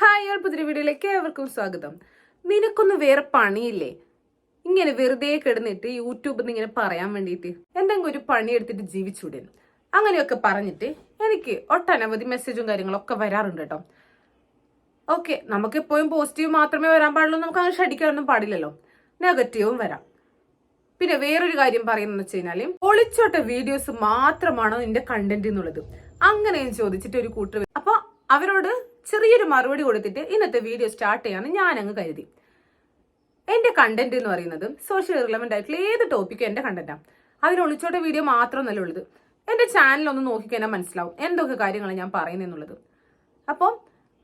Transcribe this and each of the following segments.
Hi ഇയാൾ പുതിയ വീഡിയോയിലേക്ക് ഏവർക്കും സ്വാഗതം. നിനക്കൊന്നും വേറെ പണിയില്ലേ? ഇങ്ങനെ വെറുതെ കിടന്നിട്ട് യൂട്യൂബിൽ നിന്ന് ഇങ്ങനെ പറയാൻ വേണ്ടിയിട്ട് എന്തെങ്കിലും ഒരു പണി എടുത്തിട്ട് ജീവിച്ചൂടെ? അങ്ങനെയൊക്കെ പറഞ്ഞിട്ട് എനിക്ക് ഒട്ടനവധി മെസ്സേജും കാര്യങ്ങളൊക്കെ വരാറുണ്ട് കേട്ടോ. ഓക്കെ നമുക്ക് എപ്പോഴും പോസിറ്റീവ് മാത്രമേ വരാൻ പാടുള്ളൂ നമുക്ക് അങ്ങനെ ഷടിക്കാനൊന്നും പാടില്ലല്ലോ. നെഗറ്റീവും വരാം. പിന്നെ വേറൊരു കാര്യം പറയുന്നത് വെച്ച് കഴിഞ്ഞാൽ ഒളിച്ചോട്ട വീഡിയോസ് മാത്രമാണോ നിന്റെ കണ്ടന്റ് എന്നുള്ളത്? അങ്ങനെയും ചോദിച്ചിട്ട് ഒരു കൂട്ടർ അപ്പൊ അവരോട് ചെറിയൊരു മറുപടി കൊടുത്തിട്ട് ഇന്നത്തെ വീഡിയോ സ്റ്റാർട്ട് ചെയ്യാമെന്ന് ഞാൻ അങ്ങ് കരുതി. എന്റെ കണ്ടന്റ് എന്ന് പറയുന്നത് സോഷ്യൽ റിലവന്റ് ആയിട്ടുള്ള ഏത് ടോപ്പിക്കും എന്റെ കണ്ടന്റാണ് അവർ ഒളിച്ചോട്ട വീഡിയോ മാത്രമൊന്നല്ല ഉള്ളത്. എന്റെ ചാനൽ ഒന്ന് നോക്കിക്കഴിഞ്ഞാൽ മനസ്സിലാവും എന്തൊക്കെ കാര്യങ്ങളാണ് ഞാൻ പറയുന്നതെന്നുള്ളത് അപ്പോൾ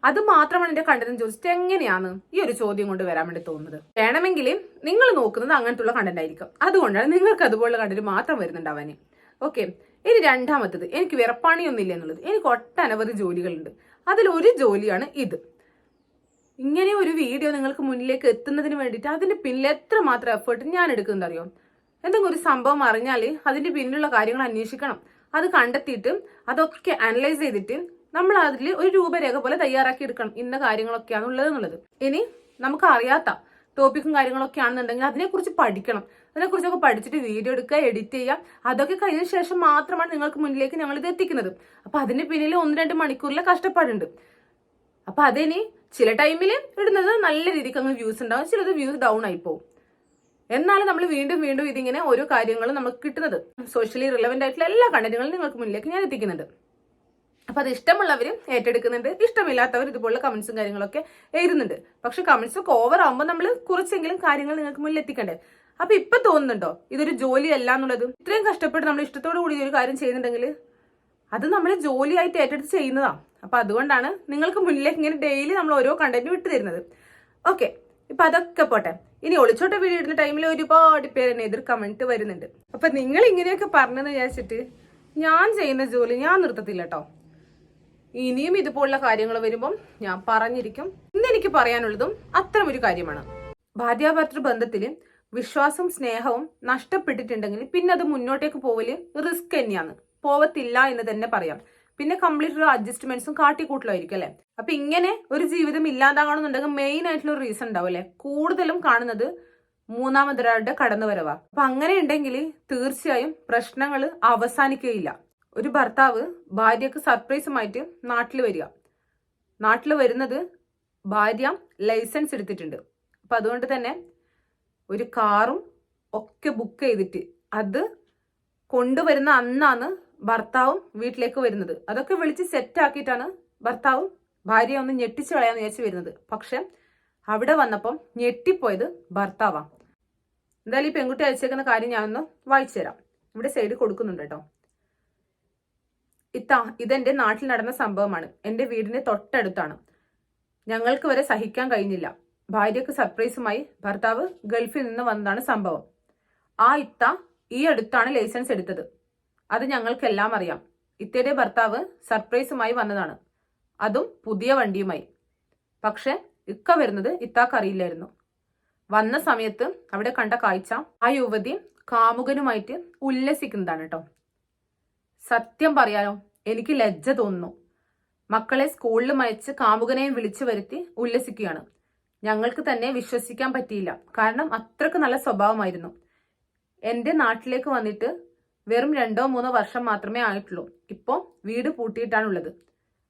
അത് മാത്രമാണ് എന്റെ കണ്ടന്റ് ചോദിച്ചിട്ട് എങ്ങനെയാണ് ഈ ഒരു ചോദ്യം കൊണ്ട് വരാൻ വേണ്ടി തോന്നുന്നത്. വേണമെങ്കിൽ നിങ്ങൾ നോക്കുന്നത് അങ്ങനത്തുള്ള കണ്ടന്റ് ആയിരിക്കും. അതുകൊണ്ടാണ് നിങ്ങൾക്ക് അതുപോലുള്ള കണ്ടന്റ് മാത്രം വരുന്നുണ്ടാവാന്. ഓക്കെ ഇനി രണ്ടാമത്തത്. എനിക്ക് വേറെ പണിയൊന്നുമില്ല എന്നുള്ളത്. എനിക്ക് ഒട്ടനവധി ജോലികളുണ്ട്. അതിൽ ഒരു ജോലിയാണ് ഇത്. ഇങ്ങനെ ഒരു വീഡിയോ നിങ്ങൾക്ക് മുന്നിലേക്ക് എത്തുന്നതിന് വേണ്ടിയിട്ട് അതിന്റെ പിന്നിൽ എത്ര മാത്രം എഫേർട്ട് ഞാൻ എടുക്കുന്നത് അറിയോ എന്തെങ്കിലും ഒരു സംഭവം അറിഞ്ഞാൽ അതിന്റെ പിന്നിലുള്ള കാര്യങ്ങൾ അന്വേഷിക്കണം. അത് കണ്ടെത്തിയിട്ട് അതൊക്കെ അനലൈസ് ചെയ്തിട്ട് നമ്മൾ അതിൽ ഒരു രൂപരേഖ പോലെ തയ്യാറാക്കി എടുക്കണം ഇന്ന കാര്യങ്ങളൊക്കെയാണ് ഉള്ളത് എന്നുള്ളത് ഇനി നമുക്ക് അറിയാത്ത ടോപ്പിക്കും കാര്യങ്ങളൊക്കെ ആണെന്നുണ്ടെങ്കിൽ അതിനെക്കുറിച്ച് പഠിക്കണം. അതിനെക്കുറിച്ചൊക്കെ പഠിച്ചിട്ട് വീഡിയോ എടുക്കുക എഡിറ്റ് ചെയ്യുക. അതൊക്കെ കഴിഞ്ഞ ശേഷം മാത്രമാണ് നിങ്ങൾക്ക് മുന്നിലേക്ക് ഞങ്ങൾ ഇത് എത്തിക്കുന്നത്. അപ്പൊ അതിന് പിന്നിൽ ഒന്ന് രണ്ട് മണിക്കൂറിലെ കഷ്ടപ്പാടുണ്ട്. അപ്പൊ അതിനി ചില ടൈമിൽ ഇടുന്നത് നല്ല രീതിക്ക് അങ്ങ് വ്യൂസ് ഉണ്ടാവും ചിലത് വ്യൂസ് ഡൗൺ ആയി പോകും എന്നാലും നമ്മൾ വീണ്ടും വീണ്ടും ഇതിങ്ങനെ ഓരോ കാര്യങ്ങളും നമുക്ക് കിട്ടുന്നത്. സോഷ്യലി റിലവന്റ് ആയിട്ടുള്ള എല്ലാ കണ്ടന്റുകളും നിങ്ങൾക്ക് മുന്നിലേക്ക് ഞാൻ എത്തിക്കുന്നുണ്ട്. അപ്പൊ അത് ഇഷ്ടമുള്ളവർ ഏറ്റെടുക്കുന്നുണ്ട്. ഇഷ്ടമില്ലാത്തവർ ഇതുപോലുള്ള കമന്റ്സും കാര്യങ്ങളൊക്കെ എഴുതുന്നുണ്ട്. പക്ഷെ കമന്റ്സ് ഒക്കെ ഓവർ ആകുമ്പോൾ നമ്മൾ കുറച്ചെങ്കിലും കാര്യങ്ങൾ നിങ്ങൾക്ക് മുന്നിൽ എത്തിക്കണ്ടേ? അപ്പൊ ഇപ്പൊ തോന്നുന്നുണ്ടോ? ഇതൊരു ജോലി അല്ല എന്നുള്ളത് ഇത്രയും കഷ്ടപ്പെട്ട് നമ്മൾ ഇഷ്ടത്തോടു കൂടി ഒരു കാര്യം ചെയ്യുന്നുണ്ടെങ്കിൽ അത് നമ്മൾ ജോലിയായിട്ട് ഏറ്റെടുത്ത് ചെയ്യുന്നതാ. അപ്പൊ അതുകൊണ്ടാണ് നിങ്ങൾക്ക് മുന്നിലേക്ക് ഇങ്ങനെ ഡെയിലി നമ്മൾ ഓരോ കണ്ടന്റ് വിട്ടു തരുന്നത്. ഓക്കെ ഇപ്പൊ അതൊക്കെ പോട്ടെ. ഇനി ഒളിച്ചോട്ട വീഡിയോ ഇടുന്ന ടൈമിൽ ഒരുപാട് പേര് എന്നെ എതിർ കമന്റ് വരുന്നുണ്ട്. അപ്പൊ നിങ്ങൾ ഇങ്ങനെയൊക്കെ പറഞ്ഞെന്ന് വിചാരിച്ചിട്ട് ഞാൻ ചെയ്യുന്ന ജോലി ഞാൻ നിർത്തത്തില്ല കേട്ടോ ഇനിയും ഇതുപോലുള്ള കാര്യങ്ങൾ വരുമ്പം ഞാൻ പറഞ്ഞിരിക്കും. ഇന്ന് എനിക്ക് പറയാനുള്ളതും അത്തരം ഒരു കാര്യമാണ്. ഭാര്യാഭർത്തൃ ബന്ധത്തിൽ വിശ്വാസവും സ്നേഹവും നഷ്ടപ്പെട്ടിട്ടുണ്ടെങ്കിൽ പിന്നെ അത് മുന്നോട്ടേക്ക് പോവൽ റിസ്ക് തന്നെയാണ്. പോവത്തില്ല എന്ന് തന്നെ പറയാം. പിന്നെ കംപ്ലീറ്റ് ഒരു അഡ്ജസ്റ്റ്മെന്റ്സും കാട്ടിക്കൂട്ടലായിരിക്കും അല്ലെ? അപ്പൊ ഇങ്ങനെ ഒരു ജീവിതം ഇല്ലാതാകണമെന്നുണ്ടെങ്കിൽ മെയിൻ ആയിട്ടുള്ള റീസൺ ഉണ്ടാവും അല്ലെ? കൂടുതലും കാണുന്നത് മൂന്നാമതൊരാളുടെ കടന്നുവരവാ. അപ്പൊ അങ്ങനെ ഉണ്ടെങ്കിൽ തീർച്ചയായും പ്രശ്നങ്ങൾ അവസാനിക്കുകയില്ല. ഒരു ഭർത്താവ് ഭാര്യക്ക് സർപ്രൈസുമായിട്ട് നാട്ടിൽ വരിക. നാട്ടിൽ വരുന്നത് ഭാര്യ ലൈസൻസ് എടുത്തിട്ടുണ്ട്. അപ്പം അതുകൊണ്ട് തന്നെ ഒരു കാറും ഒക്കെ ബുക്ക് ചെയ്തിട്ട് അത് കൊണ്ടുവരുന്ന അന്നാണ് ഭർത്താവും വീട്ടിലേക്ക് വരുന്നത്. അതൊക്കെ വിളിച്ച് സെറ്റാക്കിയിട്ടാണ് ഭർത്താവും ഭാര്യയെ ഒന്ന് ഞെട്ടിച്ച് കളയാന്ന് വിചാരിച്ച് വരുന്നത്. പക്ഷെ അവിടെ വന്നപ്പം ഞെട്ടിപ്പോയത് ഭർത്താവാണ് എന്തായാലും ഈ പെൺകുട്ടി അയച്ചേക്കുന്ന കാര്യം ഞാനൊന്ന് വായിച്ചു തരാം. ഇവിടെ സൈഡ് കൊടുക്കുന്നുണ്ട് കേട്ടോ. ഇത്താ ഇതെന്റെ നാട്ടിൽ നടന്ന സംഭവമാണ്. എന്റെ വീടിന്റെ തൊട്ടടുത്താണ്. ഞങ്ങൾക്ക് വരെ സഹിക്കാൻ കഴിഞ്ഞില്ല. ഭാര്യക്ക് സർപ്രൈസുമായി ഭർത്താവ് ഗൾഫിൽ നിന്ന് വന്നതാണ് സംഭവം. ആ ഇത്ത ഈ അടുത്താണ് ലൈസൻസ് എടുത്തത്. അത് ഞങ്ങൾക്കെല്ലാം അറിയാം. ഇത്തയുടെ ഭർത്താവ് സർപ്രൈസുമായി വന്നതാണ്. അതും പുതിയ വണ്ടിയുമായി. പക്ഷെ ഇക്ക വരുന്നത് ഇത്താക്കറിയില്ലായിരുന്നു. വന്ന സമയത്ത് അവിടെ കണ്ട കാഴ്ച ആ യുവതി കാമുകനുമായിട്ട് ഉല്ലസിക്കുന്നതാണ് കേട്ടോ. സത്യം പറയാനോ എനിക്ക് ലജ്ജ തോന്നുന്നു. മക്കളെ സ്കൂളിൽ മയച്ച് കാമുകനെയും വിളിച്ചു വരുത്തി ഉല്ലസിക്കുകയാണ്. ഞങ്ങൾക്ക് തന്നെ വിശ്വസിക്കാൻ പറ്റിയില്ല. കാരണം അത്രയ്ക്ക് നല്ല സ്വഭാവമായിരുന്നു. എന്റെ നാട്ടിലേക്ക് വന്നിട്ട് വെറും രണ്ടോ മൂന്നോ വർഷം മാത്രമേ ആയിട്ടുള്ളൂ. ഇപ്പോൾ വീട് പൂട്ടിയിട്ടാണുള്ളത്.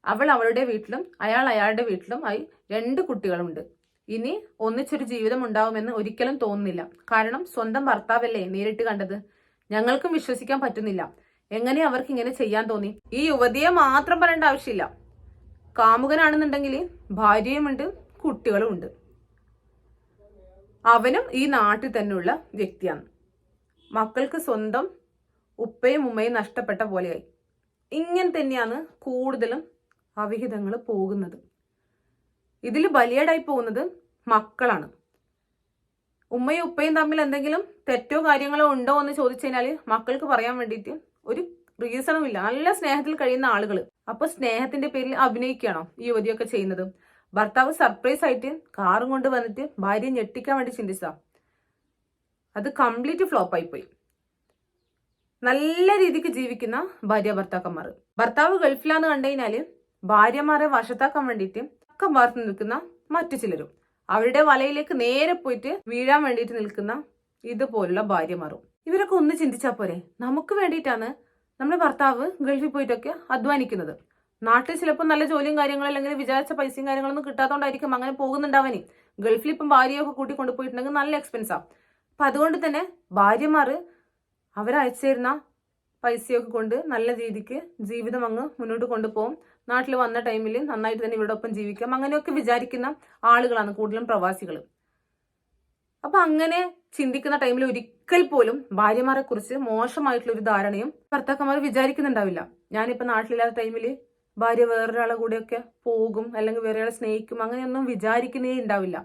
അവൾ അവളുടെ വീട്ടിലും അയാൾ അയാളുടെ വീട്ടിലും ആയി രണ്ട് കുട്ടികളുണ്ട്. ഇനി ഒന്നിച്ചൊരു ജീവിതം ഉണ്ടാവുമെന്ന് ഒരിക്കലും തോന്നുന്നില്ല. കാരണം സ്വന്തം ഭർത്താവല്ലേ നേരിട്ട് കണ്ടത്? ഞങ്ങൾക്കും വിശ്വസിക്കാൻ പറ്റുന്നില്ല. എങ്ങനെ അവർക്ക് ഇങ്ങനെ ചെയ്യാൻ തോന്നി? ഈ യുവതിയെ മാത്രം പറയേണ്ട ആവശ്യമില്ല. കാമുകനാണെന്നുണ്ടെങ്കിൽ ഭാര്യയുമുണ്ട് കുട്ടികളും ഉണ്ട് അവനും ഈ നാട്ടിൽ തന്നെയുള്ള വ്യക്തിയാണ്. മക്കൾക്ക് സ്വന്തം ഉപ്പയും ഉമ്മയും നഷ്ടപ്പെട്ട പോലെയായി. ഇങ്ങനെ തന്നെയാണ് കൂടുതലും അവിഹിതങ്ങൾ പോകുന്നത്. ഇതിൽ ബലിയേടായി പോകുന്നത് മക്കളാണ്. ഉമ്മയും ഉപ്പയും തമ്മിൽ എന്തെങ്കിലും തെറ്റോ കാര്യങ്ങളോ ഉണ്ടോ എന്ന് ചോദിച്ചു കഴിഞ്ഞാൽ മക്കൾക്ക് പറയാൻ വേണ്ടിയിട്ട് ഒരു റീസണും ഇല്ല. നല്ല സ്നേഹത്തിൽ കഴിയുന്ന ആളുകൾ അപ്പൊ സ്നേഹത്തിന്റെ പേരിൽ അഭിനയിക്കുകയാണോ ഈ യുവതിയൊക്കെ ചെയ്യുന്നത്? ഭർത്താവ് സർപ്രൈസ് ആയിട്ട് കാറും കൊണ്ട് വന്നിട്ട് ഭാര്യയെ ഞെട്ടിക്കാൻ വേണ്ടി ചിന്തിച്ചതാ. അത് കംപ്ലീറ്റ് ഫ്ലോപ്പ് ആയി പോയി നല്ല രീതിക്ക് ജീവിക്കുന്ന ഭാര്യ ഭർത്താക്കന്മാർ ഭർത്താവ് ഗൾഫിലാന്ന് കണ്ടു കഴിഞ്ഞാൽ ഭാര്യമാരെ വശത്താക്കാൻ വേണ്ടിയിട്ട് അക്കം വാർത്ത് നിൽക്കുന്ന മറ്റു ചിലരും. അവരുടെ വലയിലേക്ക് നേരെ പോയിട്ട് വീഴാൻ വേണ്ടിയിട്ട് നിൽക്കുന്ന ഇതുപോലുള്ള ഭാര്യമാറും ഇവരൊക്കെ ഒന്ന് ചിന്തിച്ചാൽ പോരെ. നമുക്ക് വേണ്ടിയിട്ടാണ് നമ്മുടെ ഭർത്താവ് ഗൾഫിൽ പോയിട്ടൊക്കെ അധ്വാനിക്കുന്നത്. നാട്ടിൽ ചിലപ്പോൾ നല്ല ജോലിയും കാര്യങ്ങളും അല്ലെങ്കിൽ വിചാരിച്ച പൈസയും കാര്യങ്ങളൊന്നും കിട്ടാത്തതുകൊണ്ടായിരിക്കും അങ്ങനെ പോകുന്നുണ്ടാവനി. ഗൾഫിൽ ഇപ്പം ഭാര്യയൊക്കെ കൂട്ടി കൊണ്ടുപോയിട്ടുണ്ടെങ്കിൽ നല്ല എക്സ്പെൻസാ അപ്പൊ അതുകൊണ്ട് തന്നെ ഭാര്യമാർ അവരയച്ചു തരുന്ന പൈസയൊക്കെ കൊണ്ട് നല്ല രീതിക്ക് ജീവിതം അങ്ങ് മുന്നോട്ട് കൊണ്ടുപോകും. നാട്ടിൽ വന്ന ടൈമിൽ നന്നായിട്ട് തന്നെ ഇവിടെ ഒപ്പം ജീവിക്കാം. അങ്ങനെയൊക്കെ വിചാരിക്കുന്ന ആളുകളാണ് കൂടുതലും പ്രവാസികൾ അപ്പൊ അങ്ങനെ ചിന്തിക്കുന്ന ടൈമിൽ ഒരിക്കൽ പോലും ഭാര്യമാരെ കുറിച്ച് മോശമായിട്ടുള്ള ഒരു ധാരണയും ഭർത്താക്കന്മാർ വിചാരിക്കുന്നുണ്ടാവില്ല. ഞാനിപ്പോ നാട്ടിലില്ലാത്ത ടൈമിൽ ഭാര്യ വേറൊരാളെ കൂടെയൊക്കെ പോകും അല്ലെങ്കിൽ വേറൊരാളെ സ്നേഹിക്കും അങ്ങനെയൊന്നും വിചാരിക്കുന്നേ ഉണ്ടാവില്ല.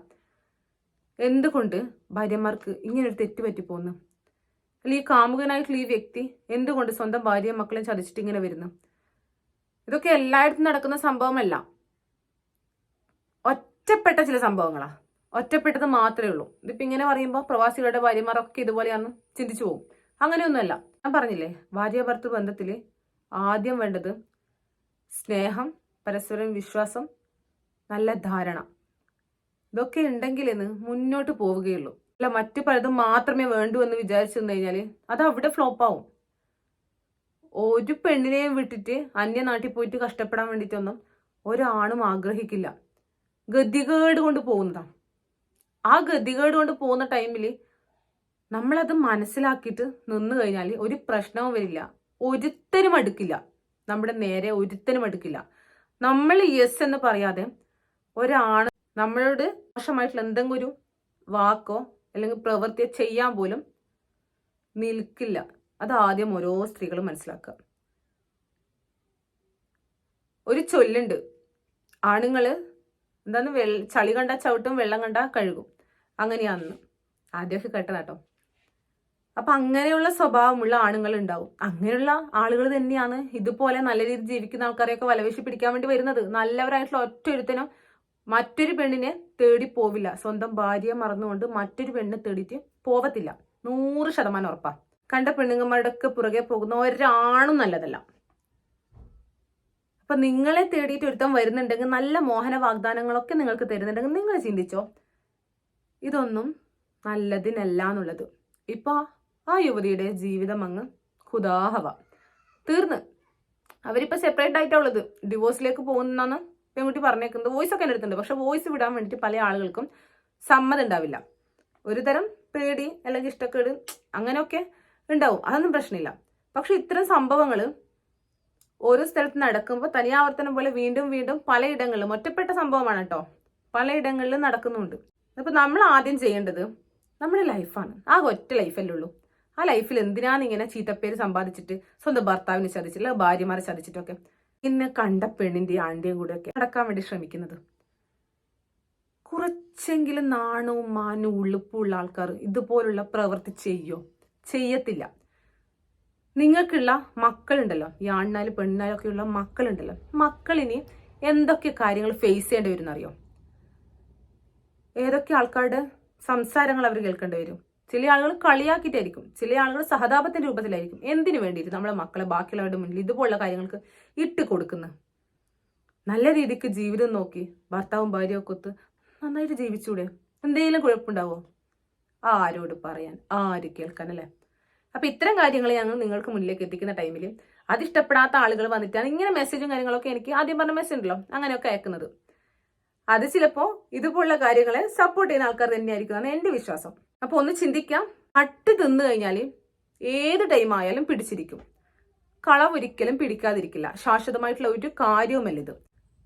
എന്തുകൊണ്ട് ഭാര്യമാർക്ക് ഇങ്ങനൊരു തെറ്റ് പറ്റിപ്പോന്നു? അല്ലെങ്കിൽ ഈ കാമുകനായിട്ടുള്ള ഈ വ്യക്തി എന്തുകൊണ്ട് സ്വന്തം ഭാര്യയും മക്കളെയും ചതിച്ചിട്ട് ഇങ്ങനെ വരുന്നു? ഇതൊക്കെ എല്ലായിടത്തും നടക്കുന്ന സംഭവമല്ല. ഒറ്റപ്പെട്ട ചില സംഭവങ്ങളാ. ഒറ്റപ്പെട്ടത് മാത്രമേ ഉള്ളൂ. ഇതിപ്പോ ഇങ്ങനെ പറയുമ്പോൾ പ്രവാസികളുടെ ഭാര്യമാരൊക്കെ ഇതുപോലെയാണ് ചിന്തിച്ചു പോകും. അങ്ങനെയൊന്നുമല്ല. ഞാൻ പറഞ്ഞില്ലേ ഭാര്യ ഭർത്തൃ ബന്ധത്തിൽ ആദ്യം വേണ്ടത് സ്നേഹം പരസ്പരം വിശ്വാസം നല്ല ധാരണ. ഇതൊക്കെ ഉണ്ടെങ്കിലെന്ന് മുന്നോട്ട് പോവുകയുള്ളൂ. അല്ല മറ്റു പലതും മാത്രമേ വേണ്ടൂ എന്ന് വിചാരിച്ചു കഴിഞ്ഞാൽ അത് അവിടെ ഫ്ലോപ്പ് ആവും. ഒരു പെണ്ണിനെയും വിട്ടിട്ട് അന്യനാട്ടിൽ പോയിട്ട് കഷ്ടപ്പെടാൻ വേണ്ടിയിട്ടൊന്നും ഒരാണും ആഗ്രഹിക്കില്ല. ഗതികേട് കൊണ്ട് പോകുന്നതാ ആ ഗതികേട് കൊണ്ട് പോകുന്ന ടൈമിൽ നമ്മളത് മനസ്സിലാക്കിയിട്ട് നിന്ന് കഴിഞ്ഞാൽ ഒരു പ്രശ്നവും വരില്ല. ഒരുത്തരും അടുക്കില്ല. നമ്മുടെ നേരെ ഒരുത്തനും അടുക്കില്ല. നമ്മൾ യെസ് എന്ന് പറയാതെ ഒരാണ് നമ്മളോട് മോശമായിട്ടുള്ള എന്തെങ്കിലും ഒരു വാക്കോ അല്ലെങ്കിൽ പ്രവൃത്തിയോ ചെയ്യാൻ പോലും നിൽക്കില്ല. അത് ആദ്യം ഓരോ സ്ത്രീകളും മനസ്സിലാക്കുക. ഒരു ചൊല്ലുണ്ട്. ആണുങ്ങൾ എന്താണ് വെള്ള ചളി കണ്ട ചവിട്ടും വെള്ളം കണ്ട കഴുകും. അങ്ങനെയാന്ന്. ആദ്യമൊക്കെ കേട്ടതാട്ടോ. അപ്പൊ അങ്ങനെയുള്ള സ്വഭാവമുള്ള ആണുങ്ങൾ ഉണ്ടാവും അങ്ങനെയുള്ള ആളുകൾ തന്നെയാണ് ഇതുപോലെ നല്ല രീതിയിൽ ജീവിക്കുന്ന ആൾക്കാരെയൊക്കെ വലവേശി പിടിക്കാൻ വേണ്ടി വരുന്നത്. നല്ലവരായിട്ടുള്ള ഒറ്റ ഒരുത്തനും മറ്റൊരു പെണ്ണിനെ തേടി പോവില്ല. സ്വന്തം ഭാര്യയെ മറന്നുകൊണ്ട് മറ്റൊരു പെണ്ണിനെ തേടിയിട്ട് പോവത്തില്ല. നൂറ് ശതമാനം ഉറപ്പാ. കണ്ട പെണ്ണുങ്ങന്മാരുടെ ഒക്കെ പുറകെ പോകുന്ന ഒരാണും നല്ലതല്ല. അപ്പൊ നിങ്ങളെ തേടിയിട്ട് ഒരുത്തം വരുന്നുണ്ടെങ്കിൽ നല്ല മോഹന വാഗ്ദാനങ്ങളൊക്കെ നിങ്ങൾക്ക് തരുന്നുണ്ടെങ്കിൽ നിങ്ങൾ ചിന്തിച്ചോ? ഇതൊന്നും നല്ലതിനല്ല എന്നുള്ളത്. ഇപ്പൊ ആ യുവതിയുടെ ജീവിതം അങ്ങ് ഖുദാഹവ തീർന്ന്. അവരിപ്പോ സെപ്പറേറ്റ് ആയിട്ടാ ഉള്ളത് ഡിവോഴ്സിലേക്ക് പോകുന്നാണ് പെൺകുട്ടി പറഞ്ഞേക്കുന്നത്. വോയിസ് ഒക്കെ എടുത്തിട്ടുണ്ട് പക്ഷെ വോയിസ് വിടാൻ വേണ്ടിയിട്ട് പല ആളുകൾക്കും സമ്മതം ഉണ്ടാവില്ല. ഒരു തരം പേടി അല്ലെങ്കിൽ ഇഷ്ടക്കേട് അങ്ങനെയൊക്കെ ഉണ്ടാവും. അതൊന്നും പ്രശ്നമില്ല. പക്ഷെ ഇത്തരം സംഭവങ്ങൾ ഓരോ സ്ഥലത്ത് നടക്കുമ്പോൾ തനിയാവർത്തനം പോലെ വീണ്ടും വീണ്ടും പലയിടങ്ങളിലും ഒറ്റപ്പെട്ട സംഭവമാണ് കേട്ടോ പലയിടങ്ങളിലും നടക്കുന്നുണ്ട്. അപ്പൊ നമ്മൾ ആദ്യം ചെയ്യേണ്ടത് നമ്മുടെ ലൈഫാണ് ആ ഒറ്റ ലൈഫല്ലേ ഉള്ളൂ. ആ ലൈഫിൽ എന്തിനാണ് ഇങ്ങനെ ചീത്തപ്പേര് സമ്പാദിച്ചിട്ട് സ്വന്തം ഭർത്താവിനെ ചതിച്ചില്ല ഭാര്യമാരെ ചതിച്ചിട്ടൊക്കെ പിന്നെ കണ്ട പെണ്ണിന്റെ ആണ്ടിയും കൂടെ ഒക്കെ നടക്കാൻ വേണ്ടി ശ്രമിക്കുന്നത്? കുറച്ചെങ്കിലും നാണവും മാനവും ഉള്ളുപ്പുള്ള ആൾക്കാർ ഇതുപോലുള്ള പ്രവൃത്തി ചെയ്യോ? ചെയ്യത്തില്ല. നിങ്ങൾക്കുള്ള മക്കളുണ്ടല്ലോ. ഈ ആണിനാലും പെണ്ണിനാലും ഒക്കെയുള്ള മക്കളുണ്ടല്ലോ. മക്കളിനി എന്തൊക്കെ കാര്യങ്ങൾ ഫേസ് ചെയ്യേണ്ടി വരും എന്നറിയോ ഏതൊക്കെ ആൾക്കാരുടെ സംസാരങ്ങൾ അവർ കേൾക്കേണ്ടി വരും? ചില ആളുകൾ കളിയാക്കിയിട്ടായിരിക്കും. ചില ആളുകൾ സഹതാപത്തിന്റെ രൂപത്തിലായിരിക്കും. എന്തിനു വേണ്ടിയിട്ട് നമ്മളെ മക്കളെ ബാക്കിയുള്ളവരുടെ മുന്നിൽ ഇതുപോലുള്ള കാര്യങ്ങൾക്ക് ഇട്ട് കൊടുക്കുന്നു? നല്ല രീതിക്ക് ജീവിതം നോക്കി ഭർത്താവും ഭാര്യയൊക്കെ ഒത്ത് നന്നായിട്ട് ജീവിച്ചൂടെ? എന്തെങ്കിലും കുഴപ്പമുണ്ടാവോ? ആരോട് പറയാൻ? ആര് കേൾക്കാൻ അല്ലേ അപ്പൊ ഇത്തരം കാര്യങ്ങൾ ഞങ്ങൾ നിങ്ങൾക്ക് മുന്നിലേക്ക് എത്തിക്കുന്ന ടൈമിൽ അതിഷ്ടപ്പെടാത്ത ആളുകൾ വന്നിട്ടാണ് ഇങ്ങനെ മെസ്സേജും കാര്യങ്ങളൊക്കെ എനിക്ക് ആദ്യം പറഞ്ഞ മെസ്സേജ് ഉണ്ടല്ലോ അങ്ങനെയൊക്കെ അയക്കുന്നത് അത് ചിലപ്പോ ഇതുപോലുള്ള കാര്യങ്ങളെ സപ്പോർട്ട് ചെയ്യുന്ന ആൾക്കാർ തന്നെയായിരിക്കും എന്നാണ് എന്റെ വിശ്വാസം. അപ്പൊ ഒന്ന് ചിന്തിക്കാം അട്ട് തിന്നു കഴിഞ്ഞാൽ ഏത് ടൈം ആയാലും പിടിച്ചിരിക്കും. കളവ് ഒരിക്കലും പിടിക്കാതിരിക്കില്ല. ശാശ്വതമായിട്ടുള്ള ഒരു കാര്യവുമല്ല ഇത്.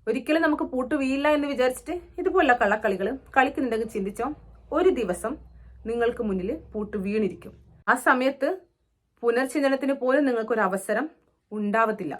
ഒരിക്കലും നമുക്ക് പൂട്ട് വീയില്ല എന്ന് വിചാരിച്ചിട്ട് ഇതുപോലുള്ള കള്ളക്കളികൾ കളിക്കുന്നുണ്ടെങ്കിൽ ചിന്തിച്ചോ ഒരു ദിവസം നിങ്ങൾക്ക് മുന്നിൽ പൂട്ട് വീണിരിക്കും. ആ സമയത്ത് പുനർചിന്തനത്തിന് പോലും നിങ്ങൾക്കൊരു അവസരം ഉണ്ടാവത്തില്ല.